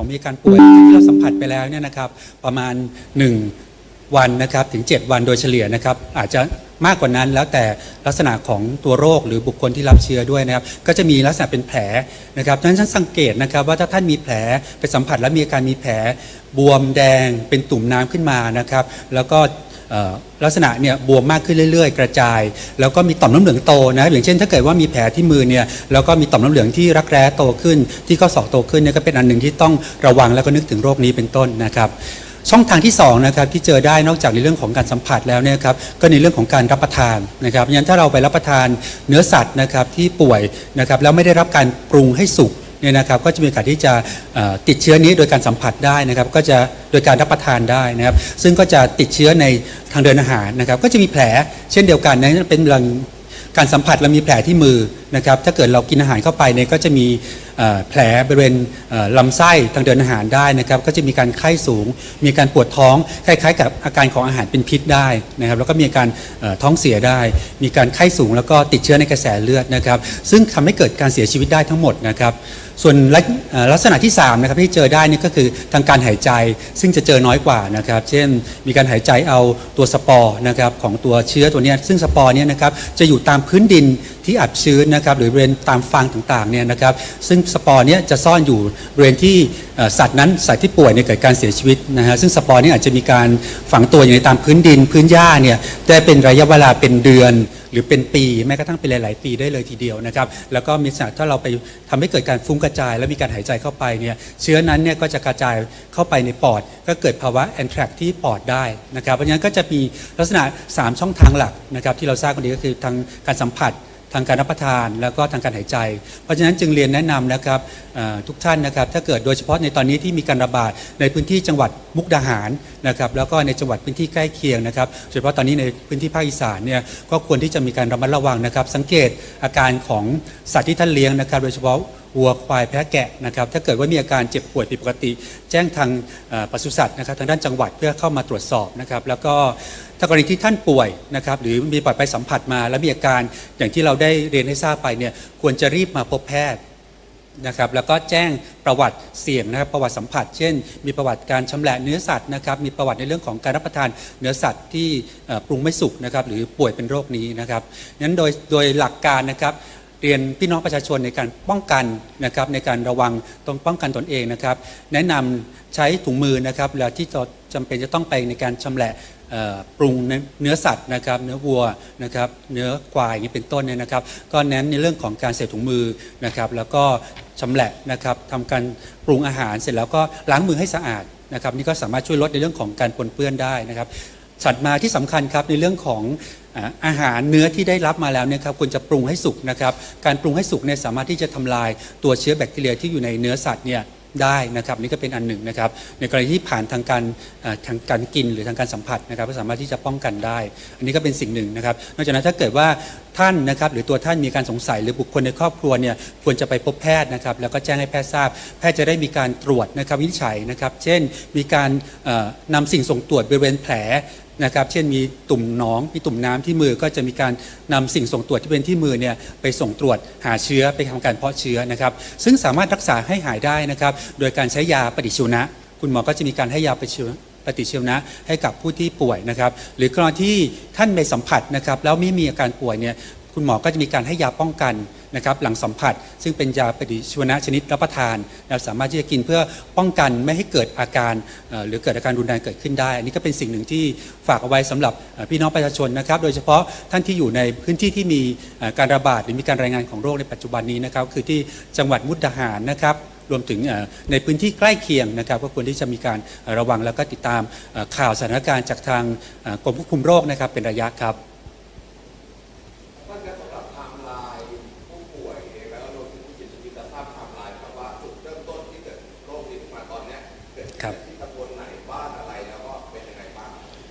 ของมีการป่วยที่เราสัมผัสไปแล้วเนี่ยนะครับประมาณ 1 วันนะครับถึง 7 วันโดยเฉลี่ยนะครับอาจจะมากกว่านั้นแล้วแต่ลักษณะของตัวโรคหรือบุคคลที่รับเชื้อด้วยนะครับ ก็จะมีลักษณะเป็นแผลนะครับดังนั้นฉันสังเกตนะครับ ว่าถ้าท่านมีแผลไปสัมผัสแล้วมีอาการมีแผลบวมแดงเป็นตุ่มน้ำขึ้นมานะครับ แล้วก็ ลักษณะเนี่ยบวมมากขึ้นเรื่อย ๆ กระจาย แล้วก็มีต่อมน้ำเหลืองโตนะครับอย่างเช่น ถ้าเกิดว่ามีแผลที่มือเนี่ยแล้วก็มีต่อมน้ำเหลืองที่รักแร้โตขึ้น ที่ข้อศอกโตขึ้นเนี่ยก็เป็นอันหนึ่งที่ต้องระวังแล้วก็นึกถึงโรคนี้เป็นต้นนะครับช่องทางที่สองนะครับที่เจอได้นอกจากในเรื่องของการสัมผัสแล้วเนี่ยครับก็ในเรื่องของการรับประทานนะครับงั้นถ้าเราไปรับประทานเนื้อสัตว์นะครับที่ป่วยนะครับแล้วไม่ได้รับการปรุงให้สุก เนี่ยนะครับก็จะมีโอกาสที่จะติดเชื้อนี้โดยการสัมผัสได้นะครับ ก็จะโดยการรับประทานได้นะครับ ซึ่งก็จะติดเชื้อในทางเดินอาหารนะครับ ก็จะมีแผลเช่นเดียวกันนั้นเป็นเรื่องการสัมผัสเรามีแผลที่มือนะครับ ถ้าเกิดเรากินอาหารเข้าไปเนี่ยก็จะมี แผลบริเวณลำไส้ทางเดินอาหารได้นะครับก็จะมีการไข้สูง มีการปวดท้องคล้ายๆ กับอาการของอาหารเป็นพิษได้นะครับแล้วก็มีการท้องเสียได้ มีการไข้สูงแล้วก็ติดเชื้อในกระแสเลือดนะครับซึ่งทำให้เกิดการเสียชีวิตได้ทั้งหมดนะครับส่วนลักษณะที่3นะครับที่เจอได้นี่ก็คือทางการหายใจซึ่งจะเจอน้อยกว่านะครับเช่นมีการหายใจเอาตัวสปอร์นะครับของตัวเชื้อตัวนี้ซึ่งสปอร์เนี่ยนะครับจะอยู่ตามพื้นดินที่อับชื้นนะครับหรือบริเวณตามฟางต่างๆเนี่ยนะครับซึ่งสปอร์เนี่ยจะซ่อนอยู่บริเวณที่สัตว์นั้นสัตว์ที่ป่วยเนี่ยเกิดการเสียชีวิตนะฮะซึ่งสปอร์เนี่ยอาจจะมีการฝังตัวอยู่ในตามพื้นดินพื้นหญ้าเนี่ยได้เป็นระยะเวลาเป็นเดือน หรือเป็นปีแม้กระทั่งเป็นหลาย ๆ ปีได้เลยทีเดียวนะครับแล้วก็มีลักษณะถ้าเราไปทำให้เกิดการฟุ้งกระจาย แล้วมีการหายใจเข้าไปเนี่ยเชื้อนั้นเนี่ยก็จะกระจายเข้าไปในปอด ก็เกิดภาวะแอนแทรกที่ปอดได้นะครับเพราะฉะนั้นก็จะมีลักษณะ 3 ช่องทางหลักนะครับที่เราทราบกันดีก็คือทางการสัมผัส ทางการรับประทานแล้วก็ทางการหายใจ เพราะฉะนั้นจึงเรียนแนะนำนะครับทุกท่านนะครับถ้าเกิดโดยเฉพาะในตอนนี้ที่มีการระบาดในพื้นที่จังหวัดมุกดาหารนะครับแล้วก็ในจังหวัดพื้นที่ใกล้เคียงนะครับโดยเฉพาะตอนนี้ในพื้นที่ภาคอีสานเนี่ยก็ควรที่จะมีการระมัดระวังนะครับ สังเกตอาการของสัตว์ที่ท่านเลี้ยงนะครับ โดยเฉพาะวัวควายแพะแกะนะครับถ้าเกิดว่ามีอาการเจ็บป่วยผิดปกติ แจ้งทางปศุสัตว์นะครับทางด้านจังหวัดเพื่อเข้ามาตรวจสอบนะครับแล้วก็ ถ้ากรณีที่ท่านป่วยนะครับหรือมีปัจไปสัมผัสมาแล้วมีอาการอย่างที่เราได้เรียนให้ทราบไปเนี่ยควรจะรีบมาพบแพทย์นะครับแล้วก็แจ้งประวัติเสี่ยงนะครับประวัติสัมผัส เช่น มีประวัติการชำแหละเนื้อสัตว์นะครับมีประวัติในเรื่องของการรับประทานเนื้อสัตว์ที่ปรุงไม่สุกนะครับหรือป่วยเป็นโรคนี้นะครับนั้นโดยโดยหลักการนะครับเรียนพี่น้องประชาชนในการป้องกันนะครับในการระวังต้องป้องกันตนเองนะครับ แนะนำใช้ถุงมือนะครับเวลาที่เราจำเป็นจะต้องไปในการชำแหละ ปรุงเนื้อสัตว์นะครับเนื้อวัวนะครับเนื้อควายอย่างนี้เป็นต้นเนี่ยนะครับ ก็เน้นในเรื่องของการใส่ถุงมือนะครับแล้วก็ชำแหละนะครับทำการปรุงอาหารเสร็จแล้วก็ล้างมือให้สะอาดนะครับนี่ก็สามารถช่วยลดในเรื่องของการปนเปื้อนได้นะครับถัดมาที่สำคัญครับในเรื่องของอาอาหารเนื้อที่ได้รับมาแล้วเนี่ยครับควรจะปรุงให้สุกนะครับ การปรุงให้สุกเนี่ยสามารถที่จะทำลายตัวเชื้อแบคทีเรียที่อยู่ในเนื้อสัตว์เนี่ย ได้นะครับนี่ก็เป็นอันหนึ่งนะครับ ในกรณีที่ผ่านทางการทางการกินหรือทางการสัมผัสนะครับก็สามารถที่จะป้องกันได้ อันนี้ก็เป็นสิ่งหนึ่งนะครับ นอกจากนั้นถ้าเกิดว่า ท่านนะครับหรือตัวท่านมีการสงสัย หรือบุคคลในครอบครัวเนี่ยควรจะไปพบแพทย์นะครับแล้วก็แจ้งให้แพทย์ทราบ แพทย์จะได้มีการตรวจนะครับวินิจฉัยนะครับเช่น มีการเอ่อนำสิ่งส่งตรวจบริเวณแผลนะครับเช่นมีตุ่มหนองมีตุ่มน้ำที่มือก็จะมีการนำสิ่งส่งตรวจที่เป็นที่มือเนี่ยไปส่งตรวจหาเชื้อไปทำการเพาะเชื้อนะครับซึ่งสามารถรักษาให้หายได้นะครับโดยการใช้ยาปฏิชีวนะ คุณหมอก็จะมีการให้ยาปฏิชีวนะ ปฏิชีวนะให้กับผู้ที่ป่วยนะครับ หรือกรณีที่ท่านไปสัมผัสนะครับแล้วไม่มีอาการป่วยเนี่ยคุณหมอก็จะมีการให้ยาป้องกันนะครับหลังสัมผัส ซึ่งเป็นยาปฏิชีวนะชนิดรับประทานเราสามารถที่จะกินเพื่อป้องกันไม่ให้เกิดอาการหรือเกิดอาการรุนแรงเกิดขึ้นได้ อันนี้ก็เป็นสิ่งหนึ่งที่ฝากเอาไว้สำหรับพี่น้องประชาชนนะครับ โดยเฉพาะท่านที่อยู่ในพื้นที่ที่มีการระบาดหรือมีการรายงานของโรคในปัจจุบันนี้นะครับคือที่จังหวัดมุกดาหารนะครับ รวมถึงในพื้นที่ใกล้เคียงนะครับ ก็ควรที่จะมีการระวังแล้วก็ติดตามข่าวสถานการณ์จากทางกรมควบคุมโรคนะครับเป็นระยะครับ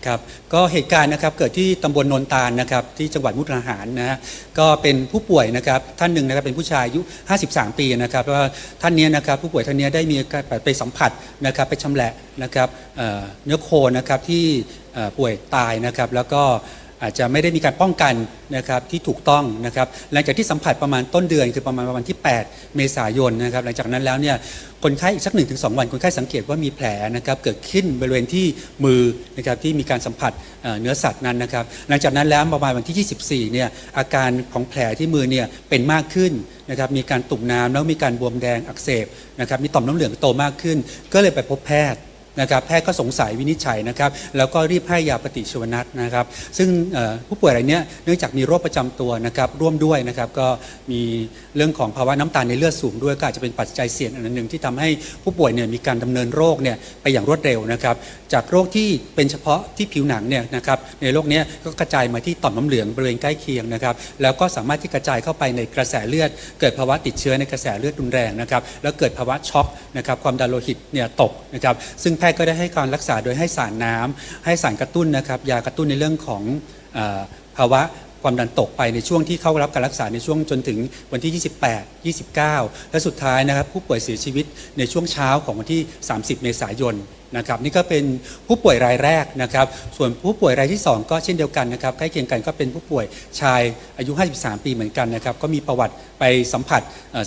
ครับก็เหตุการณ์นะครับเกิดที่ตำบลนนตาลนะครับที่จังหวัดมุกดาหารนะฮะก็เป็นผู้ป่วยนะครับท่านหนึ่งนะครับเป็นผู้ชายอายุ 53 ปีนะครับแล้วท่านเนี้ยนะครับผู้ป่วยท่านเนี้ยได้มีการไปสัมผัสนะครับไปชำแหละนะครับเนื้อโคนะครับที่ป่วยตายนะครับแล้วก็ อาจจะไม่ได้มีการป้องกันนะครับที่ถูกต้องนะครับหลังจากที่สัมผัสประมาณต้นเดือน คือประมาณวันที่ 8 เมษายนนะครับหลังจากนั้นแล้วเนี่ยคนไข้อีกสัก 1-2 วัน คนไข้สังเกตว่ามีแผลนะครับเกิดขึ้นบริเวณที่มือนะครับที่มีการสัมผัสเอ่อเนื้อสัตว์นั้นนะครับหลังจากนั้นแล้วประมาณวันที่ 24 เนี่ยอาการของแผลที่มือเนี่ยเป็นมากขึ้นนะครับมีการตุ่มน้ำแล้วมีการบวมแดงอักเสบนะครับมีต่อมน้ำเหลืองโตมากขึ้น ก็เลยไปพบแพทย์ นะครับแพทย์ก็สงสัยวินิจฉัยนะครับแล้วก็รีบให้ยาปฏิชีวนัทนะครับ ซึ่งผู้ป่วยรายเนี้ยเนื่องจากมีโรคประจำตัวนะครับร่วมด้วยนะครับก็มีเรื่องของภาวะน้ำตาลในเลือดสูงด้วยก็อาจจะเป็นปัจจัยเสี่ยงอันหนึ่งที่ทำให้ผู้ป่วยเนี่ยมีการดำเนินโรคเนี่ยไปอย่างรวดเร็วนะครับ จากโรคที่เป็นเฉพาะที่ผิวหนังเนี่ยนะครับในโรคเนี้ยก็กระจายมาที่ต่อมน้ำเหลืองบริเวณใกล้เคียงนะครับ แล้วก็สามารถที่กระจายเข้าไปในกระแสเลือด เกิดภาวะติดเชื้อในกระแสเลือดรุนแรงนะครับแล้วเกิดภาวะช็อกนะครับความดันโลหิตเนี่ยตกนะครับซึ่งแพทย์ก็ได้ให้การรักษาโดยให้สารน้ำให้สารกระตุ้นนะครับ ยากระตุ้นในเรื่องของอภาวะ ความดันตกไปในช่วงที่เข้ารับการรักษาในช่วงจนถึงวันที่ 28 29 และสุดท้ายนะครับ ผู้ป่วยเสียชีวิตในช่วงเช้าของวันที่ 30 เมษายนนะครับนี่ก็เป็นผู้ป่วยรายแรกนะครับ ส่วนผู้ป่วยรายที่ 2 ก็เช่นเดียวกันนะครับใกล้เคียงกันก็เป็นผู้ป่วยชายอายุ 53 ปีเหมือนกันนะครับ ก็มีประวัติไปสัมผัส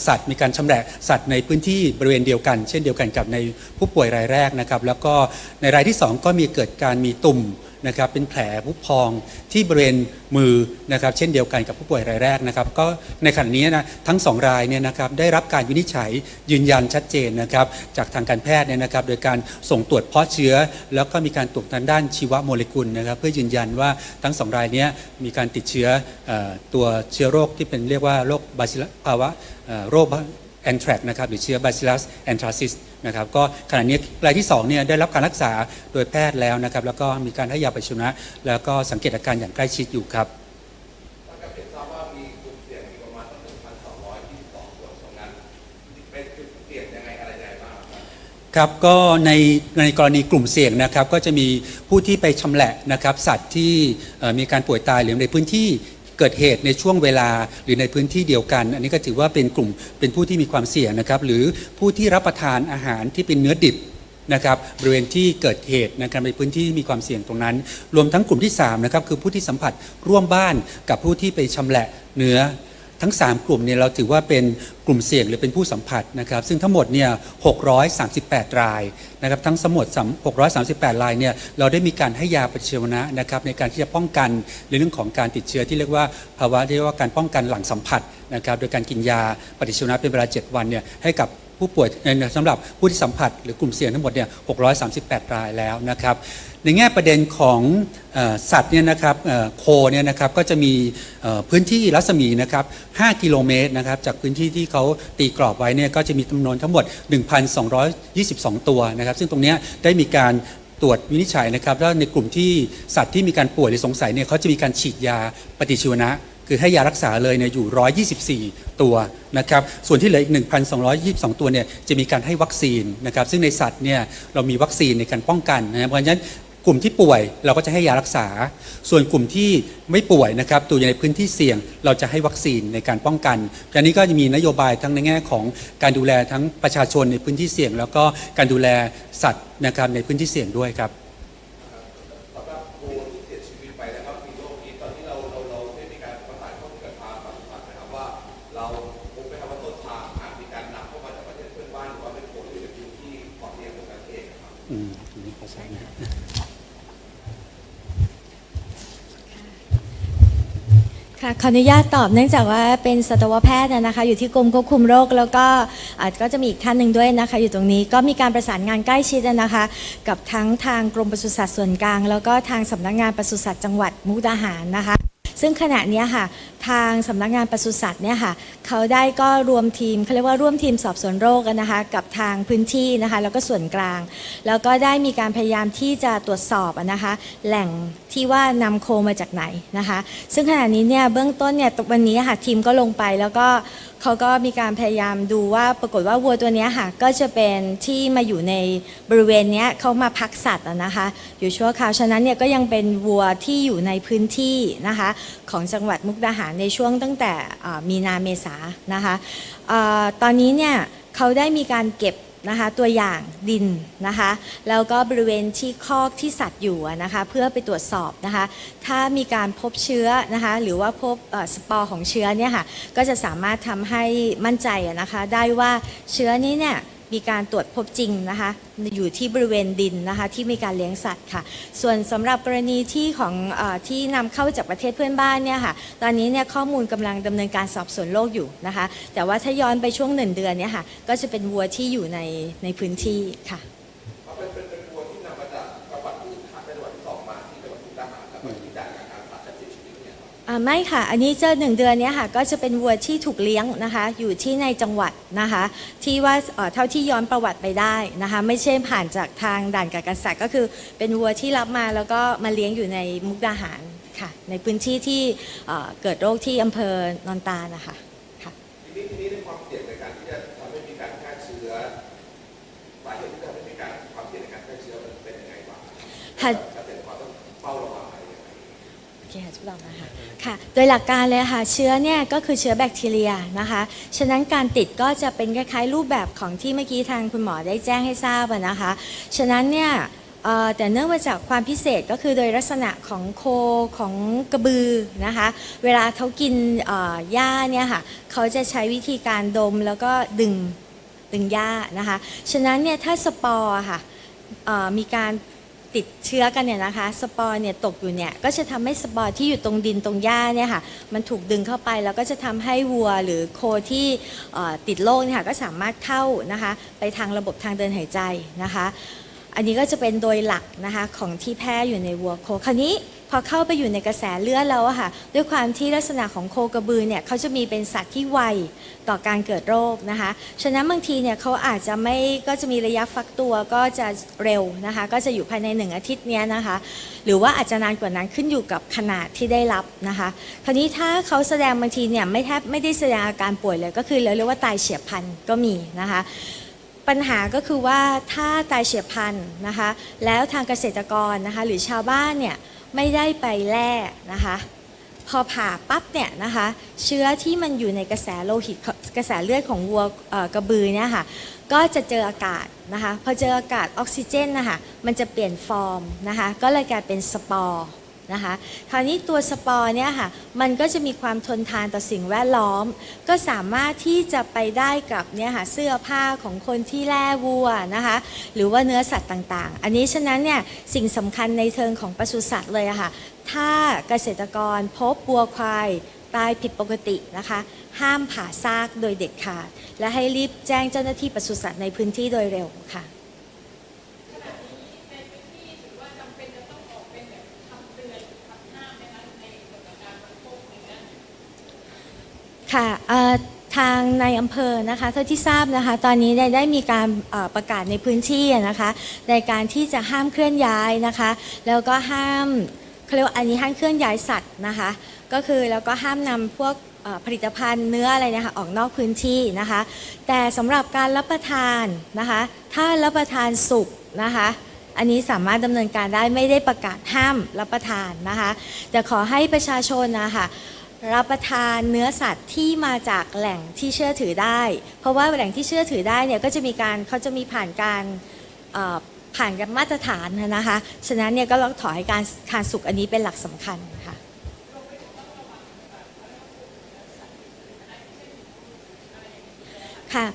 สัตว์มีการชำแหละสัตว์ในพื้นที่บริเวณเดียวกัน เช่นเดียวกันกับในผู้ป่วยรายแรกนะครับ แล้วก็ในรายที่ 2 ก็มีเกิดการมีตุ่ม นะครับเป็นแผลผู้พองที่บริเวณมือนะครับเช่นเดียวกันกับผู้ป่วยรายแรกนะครับก็ในขณะนี้นะทั้งสองรายเนี่ยนะครับได้รับการวินิจฉัยยืนยันชัดเจนนะครับจากทางการแพทย์เนี่ยนะครับโดยการส่งตรวจเพาะเชื้อ แล้วก็มีการตรวจทางด้านชีวโมเลกุลนะครับเพื่อยืนยันว่าทั้งสองรายนี้มีการติดเชื้ออตัวเชื้อโรคที่เป็นเรียกว่าโรคบาซิลภาวะโรค แอนแทรกนะครับหรือเชื้อ Bacillus anthracis นะครับก็ขณะนี้รายที่2เนี่ยได้รับการรักษาโดยแพทย์แล้วนะครับ แล้วก็มีการให้ยาปฏิชีวนะ แล้วก็สังเกตอาการอย่างใกล้ชิดอยู่ครับครับก็ในในกรณีกลุ่มเสี่ยงนะครับก็จะมีผู้ที่ไปชำแหละนะครับสัตว์ที่มีการป่วยตายหรือในพื้นที่ เกิดเหตุในช่วงเวลาหรือในพื้นที่เดียวกัน อันนี้ก็ถือว่าเป็นกลุ่มเป็นผู้ที่มีความเสี่ยงนะครับ หรือผู้ที่รับประทานอาหารที่เป็นเนื้อดิบนะครับบริเวณที่เกิดเหตุนะครับในพื้นที่ที่มีความเสี่ยงตรงนั้น รวมทั้งกลุ่มที่3นะครับคือผู้ที่สัมผัสร่วมบ้านกับผู้ที่ไปชำแหละเนื้อ ทั้ง 3 กลุ่มเนี่ยเราถือว่าเป็นกลุ่มเสี่ยงหรือเป็นผู้สัมผัสนะครับ ซึ่งทั้งหมดเนี่ย638 รายนะครับทั้งสมด638 รายเนี่ยเราได้มีการให้ยาปฏิชีวนะนะครับในการที่จะป้องกันในเรื่องของการติดเชื้อที่เรียกว่าภาวะที่เรียกว่าการป้องกันหลังสัมผัสนะครับโดยการกินยาปฏิชีวนะเป็นเวลา 7 วันเนี่ยให้กับ ผู้ป่วยในสำหรับผู้ที่สัมผัสหรือกลุ่มเสี่ยงทั้งหมดเนี่ย638 รายแล้วนะครับ ในแง่ประเด็นของอสัตว์เนี่ยนะครับโคเนี่ยนะครับก็จะมีพื้นที่รัศมีนะครับ 5 กิโลเมตรนะครับจากพื้นที่ที่เขาตีกรอบไว้เนี่ยก็จะมีจำนวนทั้งหมด 1,222 ตัวนะครับ ซึ่งตรงนี้ได้มีการตรวจวินิจฉัยนะครับแล้วในกลุ่มที่สัตว์ที่มีการป่วยหรือสงสัยเนี่ยเขาจะมีการฉีดยาปฏิชีวนะ คือให้ยารักษาเลยเนี่ยอยู่ 124 ตัวนะครับ ส่วนที่เหลืออีก 1,222 ตัวเนี่ยจะมีการให้วัคซีนนะครับ ซึ่งในสัตว์เนี่ยเรามีวัคซีนในการป้องกันนะครับเพราะฉะนั้นกลุ่มที่ป่วยเราก็จะให้ยารักษา ส่วนกลุ่มที่ไม่ป่วยนะครับตัวอยู่ในพื้นที่เสี่ยงเราจะให้วัคซีนในการป้องกันอันนี้ก็จะมีนโยบายทั้งในแง่ของการดูแลทั้งประชาชนในพื้นที่เสี่ยง แล้วก็การดูแลสัตว์นะครับในพื้นที่เสี่ยงด้วยครับ ค่ะขออนุญาตตอบเนื่องจากว่าเป็นสัตวแพทย์นะคะ อยู่ที่กรมควบคุมโรคแล้วก็อาจก็จะมีอีกท่านหนึ่งด้วยนะคะ อยู่ตรงนี้ก็มีการประสานงานใกล้ชิดนะคะ กับทั้งทางกรมปศุสัตว์ส่วนกลาง แล้วก็ทางสำนักงานปศุสัตว์จังหวัดมุกดาหารนะคะ ซึ่งขณะนี้ค่ะทางสำนักงานปศุสัตว์เนี่ยค่ะเขาได้ก็รวมทีมเขาเรียกว่าร่วมทีมสอบสวนโรคกันนะคะ กับทางพื้นที่นะคะ แล้วก็ส่วนกลาง แล้วก็ได้มีการพยายามที่จะตรวจสอบนะคะ แหล่ง ที่ว่านำโคมาจากไหนนะคะ ซึ่งขณะนี้เนี่ยเบื้องต้นเนี่ยวันนี้ค่ะทีมก็ลงไปแล้วก็เขาก็มีการพยายามดูว่าปรากฏว่าวัวตัวนี้ค่ะก็จะเป็นที่มาอยู่ในบริเวณเนี้ยเขามาพักสัตว์นะคะ อยู่ชั่วคราวฉะนั้นเนี่ยก็ยังเป็นวัวที่อยู่ในพื้นที่นะคะของจังหวัดมุกดาหารในช่วงตั้งแต่มีนาเมษานะคะอาตอนนี้เนี่ยเขาได้มีการเก็บ นะคะตัวอย่างดินนะคะแล้วก็บริเวณที่คอกที่สัตว์อยู่นะคะเพื่อไปตรวจสอบนะคะถ้ามีการพบเชื้อนะคะหรือว่าพบสปอร์ของเชื้อเนี่ยค่ะก็จะสามารถทำให้มั่นใจนะคะได้ว่าเชื้อนี้เนี่ย มีการตรวจพบจริงนะคะ อยู่ที่บริเวณดินนะคะ ที่มีการเลี้ยงสัตว์ค่ะ ส่วนสำหรับกรณีที่ของอที่นำเข้าจากประเทศเพื่อนบ้านเนี่ยค่ะ ตอนนี้เนี่ยข้อมูลกำลังดำเนินการสอบสวนโรคอยู่นะคะ แต่ว่าถ้าย้อนไปช่วงหนึ่งเดือนเนี่ยค่ะ ก็จะเป็นวัวที่อยู่ในในพื้นที่ค่ะ อ่าไม่ค่ะ อันนี้เจอหนึ่งเดือนเนี้ยค่ะ ก็จะเป็นวัวที่ถูกเลี้ยงนะคะ อยู่ที่ในจังหวัดนะคะ ที่ว่าเอ่อเท่าที่ย้อนประวัติไปได้นะคะ ไม่ใช่ผ่านจากทางด่านการกษัตริย์ก็คือเป็นวัวที่รับมาแล้วก็มาเลี้ยงอยู่ในมุกดาหารค่ะ ในพื้นที่ที่เอ่อเกิดโรคที่อำเภอนอนตาลนะคะค่ะทีนี้ทีนี้ในความเสี่ยงในการที่จะทำให้มีการแพร่เชื้อสาเหตุที่จะทำให้มีการความเสี่ยงในการแพร่เชื้อมันเป็นยังไงบ้างค่ะเกษ เคค่ะทุกท่านนะคะค่ะ โดยหลักการเลยค่ะเชื้อเนี่ยก็คือเชื้อแบคทีเรียนะคะ ฉะนั้นการติดก็จะเป็นคล้ายๆรูปแบบของที่เมื่อกี้ทางคุณหมอได้แจ้งให้ทราบนะคะ ฉะนั้นเนี่ยเอ่อแต่เนื่องมาจากความพิเศษก็คือโดยลักษณะของโคของกระบือนะคะ เวลาเขากินเอ่อหญ้าเนี่ยค่ะเขาจะใช้วิธีการดมแล้วก็ดึงดึงหญ้านะคะ ฉะนั้นเนี่ยถ้าสปอร์ค่ะเอ่อมีการ ติดเชื้อกันเนี่ยนะคะ สปอร์เนี่ยตกอยู่เนี่ยก็จะทำให้สปอร์ที่อยู่ตรงดินตรงหญ้าเนี่ยค่ะมันถูกดึงเข้าไปแล้วก็จะทำให้วัวหรือโคที่ติดโรคเนี่ยค่ะก็สามารถเข้านะคะไปทางระบบทางเดินหายใจนะคะ อันนี้ก็จะเป็นโดยหลักนะคะของที่แพร่อยู่ในวัวโคคราวนี้ พอเข้าไปอยู่ในกระแสเลือดแล้วอะค่ะ ด้วยความที่ลักษณะของโคกระบือเนี่ยเขาจะมีเป็นสัตว์ที่ไวต่อการเกิดโรคนะคะ ฉะนั้นบางทีเนี่ยเขาอาจจะไม่ก็จะมีระยะฟักตัวก็จะเร็วนะคะ ก็จะอยู่ภายในหนึ่งอาทิตย์เนี้ยนะคะ หรือว่าอาจจะนานกว่านั้นขึ้นอยู่กับขนาดที่ได้รับนะคะ คราวนี้ถ้าเขาแสดงบางทีเนี่ยไม่แทบไม่ได้แสดงอาการป่วยเลยก็คือเราเรียกว่าตายเฉียบพลันก็มีนะคะปัญหาก็คือว่าถ้าตายเฉียบพลันนะคะ แล้วทางเกษตรกรนะคะ หรือชาวบ้านเนี่ย ไม่ได้ไปแล่นะคะ พอผ่าปั๊บเนี่ยนะคะ เชื้อที่มันอยู่ในกระแสโลหิตกระแสเลือดของวัวกระบือเนี่ยค่ะก็จะเจออากาศนะคะ พอเจออากาศออกซิเจนนะคะมันจะเปลี่ยนฟอร์มนะคะ ก็เลยกลายเป็นสปอร์ นะคะคราวนี้ตัวสปอร์เนี่ยค่ะมันก็จะมีความทนทานต่อสิ่งแวดล้อม ก็สามารถที่จะไปได้กับเนี่ยค่ะเสื้อผ้าของคนที่แล่วัวนะคะหรือว่าเนื้อสัตว์ต่างๆ อันนี้ฉะนั้นเนี่ยสิ่งสำคัญในเทิงของปศุสัตว์เลยอะค่ะถ้าเกษตรกรพบวัวควายตายผิดปกตินะคะ ห้ามผ่าซากโดยเด็ดขาด และให้รีบแจ้งเจ้าหน้าที่ปศุสัตว์ในพื้นที่โดยเร็วค่ะ ค่ะเอ่อทางในอำเภอนะคะเท่าที่ทราบนะคะ ตอนนี้ได้ได้มีการเอ่อประกาศในพื้นที่อะนะคะ ในการที่จะห้ามเคลื่อนย้ายนะคะ แล้วก็ห้ามเขาเรียกว่าอันนี้ห้ามเคลื่อนย้ายสัตว์นะคะ ก็คือแล้วก็ห้ามนำพวกเอ่อผลิตภัณฑ์เนื้ออะไรเนะคะออกนอกพื้นที่นะคะ แต่สำหรับการรับประทานนะคะ ถ้ารับประทานสุกนะคะ อันนี้สามารถดำเนินการได้ไม่ได้ประกาศห้ามรับประทานนะคะ แต่ขอให้ประชาชนนะคะ รับประทานเนื้อสัตว์ที่มาจากแหล่งที่เชื่อถือได้ เพราะว่าแหล่งที่เชื่อถือได้เนี่ยก็จะมีการเขาจะมีผ่านการผ่านกันมาตรฐานนะคะ ฉะนั้นเนี่ยก็ต้องถอให้การทานสุกอันนี้เป็นหลักสำคัญค่ะค่ะ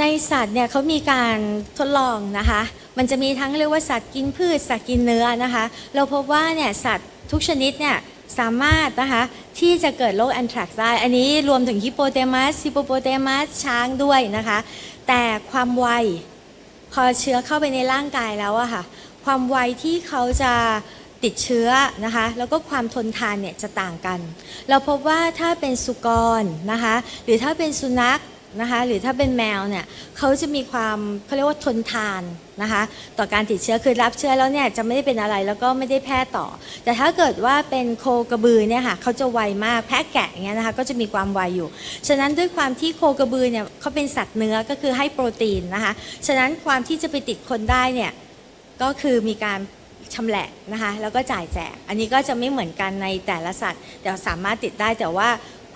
ในสัตว์เนี่ยเขามีการทดลองนะคะ มันจะมีทั้งเรียกว่าสัตว์กินพืชสัตว์กินเนื้อนะคะ เราพบว่าเนี่ยสัตว์ทุกชนิดเนี่ย สามารถนะคะที่จะเกิดโรคแอนทรักซ์ได้ อันนี้รวมถึงฮิปโปเตมัสฮิปโปโปเตมัสช้างด้วยนะคะ แต่ความไวพอเชื้อเข้าไปในร่างกายแล้วอะค่ะ ความไวที่เขาจะติดเชื้อนะคะ แล้วก็ความทนทานเนี่ยจะต่างกัน เราพบว่าถ้าเป็นสุกรนะคะ หรือถ้าเป็นสุนัข นะคะหรือถ้าเป็นแมวเนี่ยเขาจะมีความเขาเรียกว่าทนทานนะคะต่อการติดเชื้อคือรับเชื้อแล้วเนี่ยจะไม่ได้เป็นอะไรแล้วก็ไม่ได้แพร่ต่อ แต่ถ้าเกิดว่าเป็นโคกระบือเนี่ยค่ะเขาจะไวมากแพะแกะอย่างเงี้ยนะคะก็จะมีความไวอยู่ ฉะนั้นด้วยความที่โคกระบือเนี่ยเขาเป็นสัตว์เนื้อก็คือให้โปรตีนนะคะฉะนั้นความที่จะไปติดคนได้เนี่ยก็คือมีการชำแหละนะคะแล้วก็จ่ายแจก อันนี้ก็จะไม่เหมือนกันในแต่ละสัตว์แต่สามารถติดได้แต่ว่า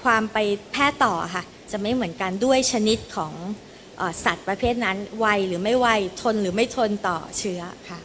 ความไปแพร่ต่อค่ะ จะไม่เหมือนกันด้วยชนิดของอสัตว์ประเภทนั้นไวหรือไม่ไวทนหรือไม่ทนต่อเชื้อค่ะ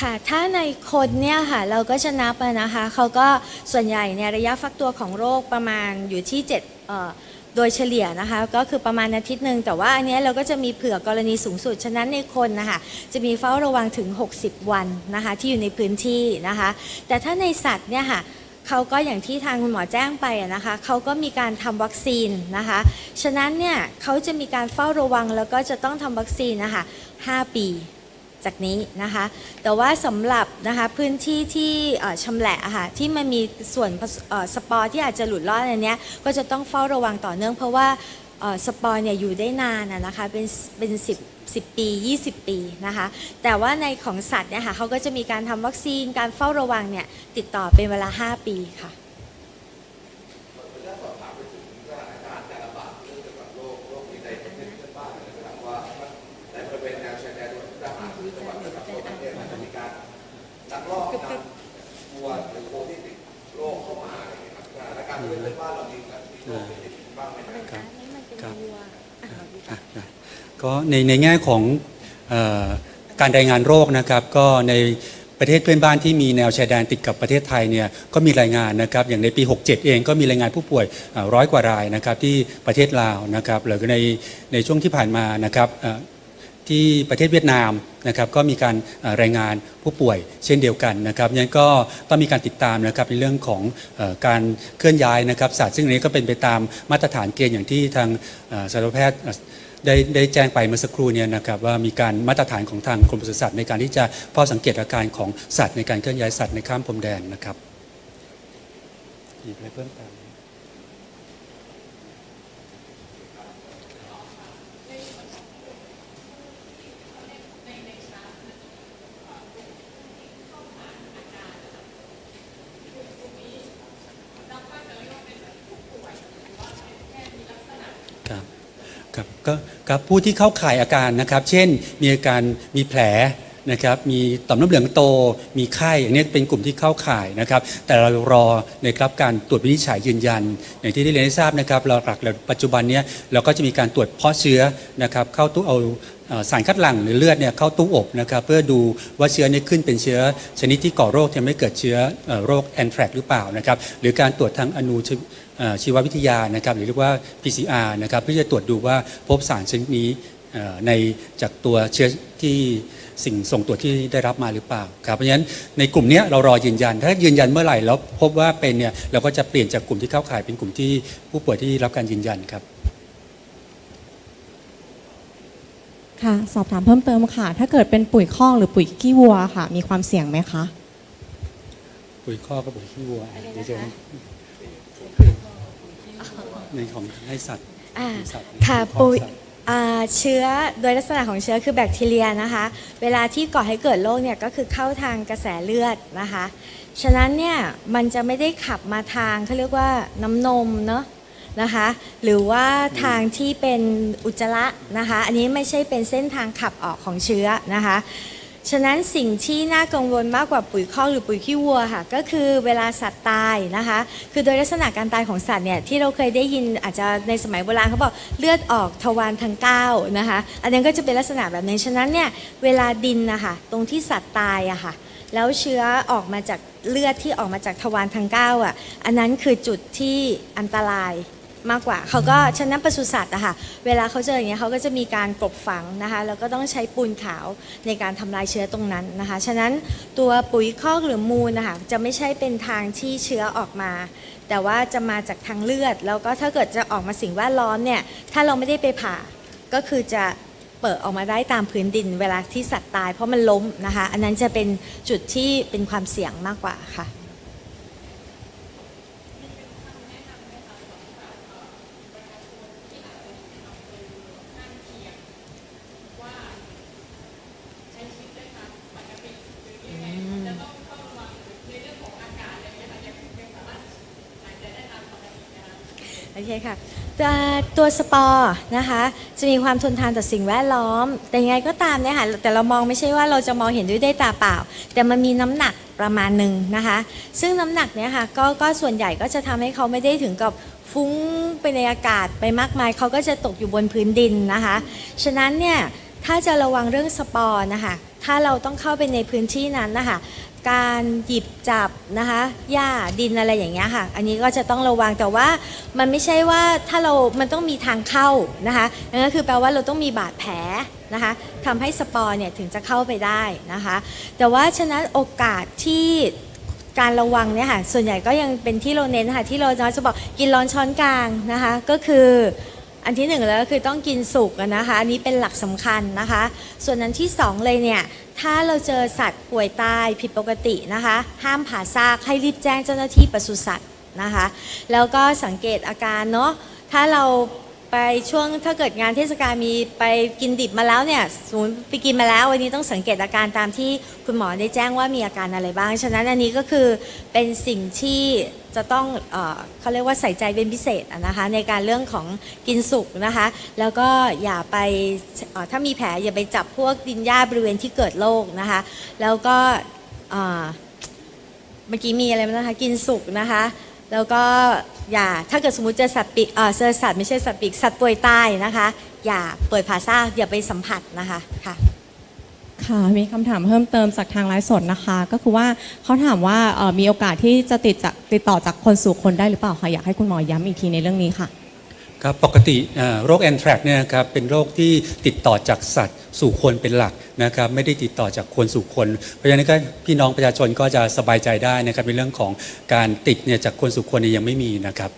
ค่ะถ้าในคนเนี่ยค่ะเราก็จะนับอะนะคะเขาก็ส่วนใหญ่เนี่ยระยะฟักตัวของโรคประมาณอยู่ที่7เอ่อ โดยเฉลี่ยนะคะก็คือประมาณอาทิตย์หนึ่งแต่ว่าอันนี้เราก็จะมีเผื่อกรณีสูงสุด ฉะนั้นในคนนะคะจะมีเฝ้าระวังถึง 60 วันนะคะที่อยู่ในพื้นที่นะคะ แต่ถ้าในสัตว์เนี่ยค่ะเขาก็อย่างที่ทางคุณหมอแจ้งไปนะคะเขาก็มีการทำวัคซีนนะคะ ฉะนั้นเนี่ยเขาจะมีการเฝ้าระวังแล้วก็จะต้องทำวัคซีนนะคะ5ปี จากนี้นะคะ แต่ว่าสำหรับนะคะพื้นที่ที่เอ่อชำแหละค่ะที่มันมีส่วนสปอร์ที่อาจจะหลุดรอดอันนี้ก็จะต้องเฝ้าระวังต่อเนื่องเพราะว่าสปอร์เนี่ยอยู่ได้นานนะคะเป็นเป็น10 10ปี 20 ปีนะคะ แต่ว่าในของสัตว์เนี่ยค่ะเขาก็จะมีการทำวัคซีนการเฝ้าระวังเนี่ยติดต่อเป็นเวลา 5 ปีค่ะ ในบริเวณแนวชายแดนจังหวัดทหารหรือจังหวัดระดับประเทศมันจะมีการลักลอบนำวัวหรือโคที่ติดโรคเข้ามาอะไรอย่างเงี้ยครับสถานการณ์บริเวณบ้านเรามีแบบมีโรคติดบ้างไหมครับ ครับ อะได้ ก็ในในแง่ของออการรายงานโรคนะครับก็ในประเทศเพื่อนบ้านที่มีแนวชายแดนติดกับประเทศไทยเนี่ยก็มีรายงานนะครับอย่างในปี 67 เองก็มีรายงานผู้ป่วยร้อยกว่ารายนะครับที่ประเทศลาวนะครับหรือในในช่วงที่ผ่านมานะครับที่ประเทศเวียดนามนะครับก็มีการรายงานผู้ป่วยเช่นเดียวกันนะครับยังก็ต้องมีการติดตามนะครับในเรื่องของอการเคลื่อนย้ายนะครับศาสตว์ซึ่งนี้ก็เป็นไปตามมาตรฐานเกณฑ์อย่างที่ทางสัตวแพทย์ ได้ได้แจ้งไปเมื่อสักครู่เนี่ยนะครับว่ามีการมาตรฐานของทางกรมปศุสัตว์ในการที่จะเฝ้าสังเกตอาการของสัตว์ในการเคลื่อนย้ายสัตว์ในข้ามพรมแดนนะครับอีกอะไรเพิ่มเติมครับ ครับ ก็ครับผู้ที่เข้าข่ายอาการนะครับ เช่นมีอาการมีแผลนะครับมีต่อมน้ำเหลืองโตมีไข้อันนี้เป็นกลุ่มที่เข้าข่ายนะครับ แต่เรารอในครับการตรวจวินิจฉัยยืนยัน อย่างที่ได้เรียนให้ทราบนะครับเราหลักปัจจุบันนี้เราก็จะมีการตรวจเพาะเชื้อนะครับเข้าตู้เอาสารคัดหลั่งหรือเลือดเนี่ยเข้าตู้อบนะครับเพื่อดูว่าเชื้อนี้ขึ้นเป็นเชื้อ ชนิดที่ก่อโรคจะไม่เกิดเชื้อโรคแอนแทรกหรือเปล่านะครับหรือการตรวจทางอนุ ชีเอ่อชีววิทยานะครับหรือเรียกว่า PCR นะครับเพื่อจะตรวจดูว่าพบสารชนิดนี้เอ่อในจากตัวเชื้อที่สิ่งส่งตรวจที่ได้รับมาหรือเปล่าครับเพราะฉะนั้นในกลุ่มเนี้ยเรารอยืนยัน ถ้ายืนยันเมื่อไหร่แล้วพบว่าเป็นเนี่ยเราก็จะเปลี่ยนจากกลุ่มที่เข้าข่ายเป็นกลุ่มที่ผู้ป่วยที่รับการยืนยันครับค่ะสอบถามเพิ่มเติมค่ะ ถ้าเกิดเป็นปุ๋ยคอกหรือปุ๋ยขี้วัวค่ะ มีความเสี่ยงไหมคะ ปุ๋ยข้อกับปุ๋ยขี้วัวอะไรนะคะเดี๋ยวจะ ในของให้สัตว์อ่าสัตว์ค่ะข้อปุ๋ยสัตว์ อ่าเชื้อโดยลักษณะของเชื้อคือแบคทีเรียนะคะ เวลาที่ก่อให้เกิดโรคเนี่ยก็คือเข้าทางกระแสเลือดนะคะ ฉะนั้นเนี่ยมันจะไม่ได้ขับมาทางเขาเรียกว่าน้ำนมเนาะนะคะ หรือว่าทางที่เป็นอุจจาระนะคะ อันนี้ไม่ใช่เป็นเส้นทางขับออกของเชื้อนะคะ ฉะนั้นสิ่งที่น่ากังวลมากกว่าปุ๋ยคอกหรือปุ๋ยขี้วัวค่ะก็คือเวลาสัตว์ตายนะคะ คือโดยลักษณะการตายของสัตว์เนี่ยที่เราเคยได้ยินอาจจะในสมัยโบราณเขาบอกเลือดออกทวารทั้งก้านะคะอันนั้นก็จะเป็นลักษณะแบบนี้ฉะนั้นเนี่ยเวลาดินนะคะตรงที่สัตว์ตายอะค่ะแล้วเชื้อออกมาจากเลือดที่ออกมาจากทวารทั้งก้าอะอันนั้นคือจุดที่อันตราย มากกว่า เขาก็ฉะนั้นปศุสัตว์อะค่ะเวลาเขาเจออย่างเงี้ยเขาก็จะมีการกลบฝังนะคะแล้วก็ต้องใช้ปูนขาวในการทำลายเชื้อตรงนั้นนะคะ ฉะนั้นตัวปุ๋ยคอกหรือมูลนะคะจะไม่ใช่เป็นทางที่เชื้อออกมา แต่ว่าจะมาจากทางเลือด แล้วก็ถ้าเกิดจะออกมาสิ่งแวดล้อมเนี่ยถ้าเราไม่ได้ไปผ่าก็คือจะเปิดออกมาได้ตามพื้นดิน เวลาที่สัตว์ตายเพราะมันล้มนะคะ อันนั้นจะเป็นจุดที่เป็นความเสี่ยงมากกว่าค่ะ โอเคค่ะตัวตัวสปอร์นะคะจะมีความทนทานต่อสิ่งแวดล้อม แต่ยังไงก็ตามเนี่ยค่ะแต่เรามองไม่ใช่ว่าเราจะมองเห็นด้วยได้ตาเปล่า แต่มันมีน้ำหนักประมาณหนึ่งนะคะ ซึ่งน้ำหนักเนี่ยค่ะก็ก็ส่วนใหญ่ก็จะทำให้เขาไม่ได้ถึงกับฟุ้งไปในอากาศไปมากมาย เขาก็จะตกอยู่บนพื้นดินนะคะ ฉะนั้นเนี่ยถ้าจะระวังเรื่องสปอร์นะคะถ้าเราต้องเข้าไปในพื้นที่นั้นนะคะ การหยิบจับนะคะหญ้าดินอะไรอย่างเงี้ยค่ะ อันนี้ก็จะต้องระวังแต่ว่ามันไม่ใช่ว่าถ้าเรา มันต้องมีทางเข้านะคะนั่นก็คือแปลว่าเราต้องมีบาดแผลนะคะทำให้สปอร์เนี่ยถึงจะเข้าไปได้นะคะ แต่ว่าฉะนั้นโอกาสที่การระวังเนี่ยค่ะส่วนใหญ่ก็ยังเป็นที่เราเน้นค่ะที่เราจะบอกกินร้อนช้อนกลางนะคะ ก็คือ อันที่หนึ่งแล้วก็คือต้องกินสุกนะคะ อันนี้เป็นหลักสำคัญนะคะ ส่วนอันที่สองเลยเนี่ย ถ้าเราเจอสัตว์ป่วยตายผิดปกตินะคะ ห้ามผ่าซากให้รีบแจ้งเจ้าหน้าที่ปศุสัตว์นะคะ แล้วก็สังเกตอาการเนาะ ถ้าเราไปช่วงถ้าเกิดงานเทศกาลมีไปกินดิบมาแล้วเนี่ยสมมติไปกินมาแล้ว วันนี้ต้องสังเกตอาการตามที่คุณหมอได้แจ้งว่ามีอาการอะไรบ้าง ฉะนั้นอันนี้ก็คือเป็นสิ่งที่ จะต้องเออเขาเรียกว่าใส่ใจเป็นพิเศษอะนะคะในการเรื่องของกินสุกนะคะ แล้วก็อย่าไปเอ่อถ้ามีแผลอย่าไปจับพวกดินหญ้าบริเวณที่เกิดโรคนะคะ แล้วก็เอ่อเมื่อกี้มีอะไรบ้างนะคะกินสุกนะคะ แล้วก็อย่าถ้าเกิดสมมติเจอสัตว์ปีกเออเจอสัตว์ไม่ใช่สัตว์ปีกสัตว์ป่วยตายนะคะ อย่าเปิดผ่าซากอย่าไปสัมผัสนะคะค่ะ ค่ะมีคำถามเพิ่มเติมจากทางไลฟ์สดนะคะ ก็คือว่าเขาถามว่าเอ่อมีโอกาสที่จะติดจากติดต่อจากคนสู่คนได้หรือเปล่าคะอยากให้คุณหมอย้ำอีกทีในเรื่องนี้ค่ะ ครับปกติเอ่อโรคแอนแทรกเนี่ยนะครับเป็นโรคที่ติดต่อจากสัตว์สู่คนเป็นหลักนะครับไม่ได้ติดต่อจากคนสู่คน เพราะฉะนั้นก็พี่น้องประชาชนก็จะสบายใจได้นะครับในเรื่องของการติดเนี่ยจากคนสู่คนเนี่ยยังไม่มีนะครับ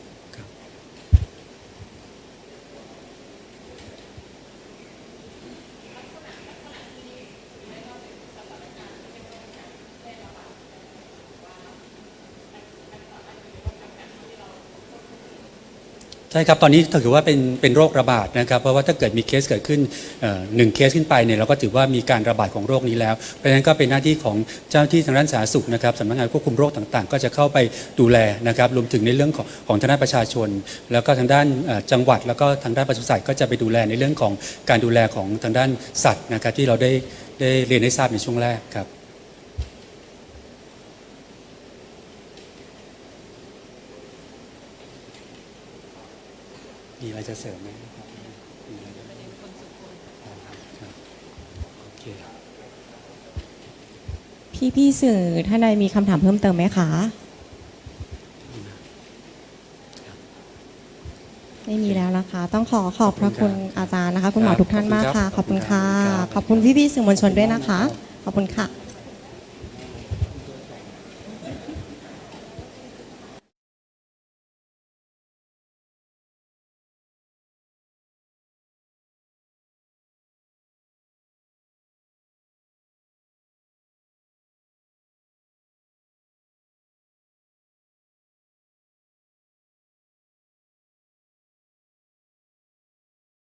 ใช่ครับ ตอนนี้ถือว่าเป็นเป็นโรคระบาดนะครับ เพราะว่าถ้าเกิดมีเคสเกิดขึ้นเอ่อหนึ่งเคสขึ้นไปเนี่ยเราก็ถือว่ามีการระบาดของโรคนี้แล้ว เพราะฉะนั้นก็เป็นหน้าที่ของเจ้าหน้าที่ทางด้านสาธารณสุขนะครับสำนักงานควบคุมโรคต่างๆ ก็จะเข้าไปดูแลนะครับ รวมถึงในเรื่องของของทางด้านประชาชน แล้วก็ทางด้านเอ่อจังหวัด แล้วก็ทางด้านปศุสัตว์ก็จะไปดูแลในเรื่องของการดูแลของทางด้านสัตว์นะครับที่เราได้ได้เรียนให้ทราบในช่วงแรกครับ มีอะไร จะเสริมไหมครับมีอะไรจะอ๋อครับโอเคพี่พี่สื่อท่านใดมีคำถามเพิ่มเติมไหมคะ ไม่มีแล้วนะคะ ต้องขอขอบพระคุณอาจารย์นะคะ คุณหมอทุกท่านมากค่ะ ขอบคุณค่ะ ขอบคุณพี่พี่สื่อมวลชนด้วยนะคะ ขอบคุณค่ะ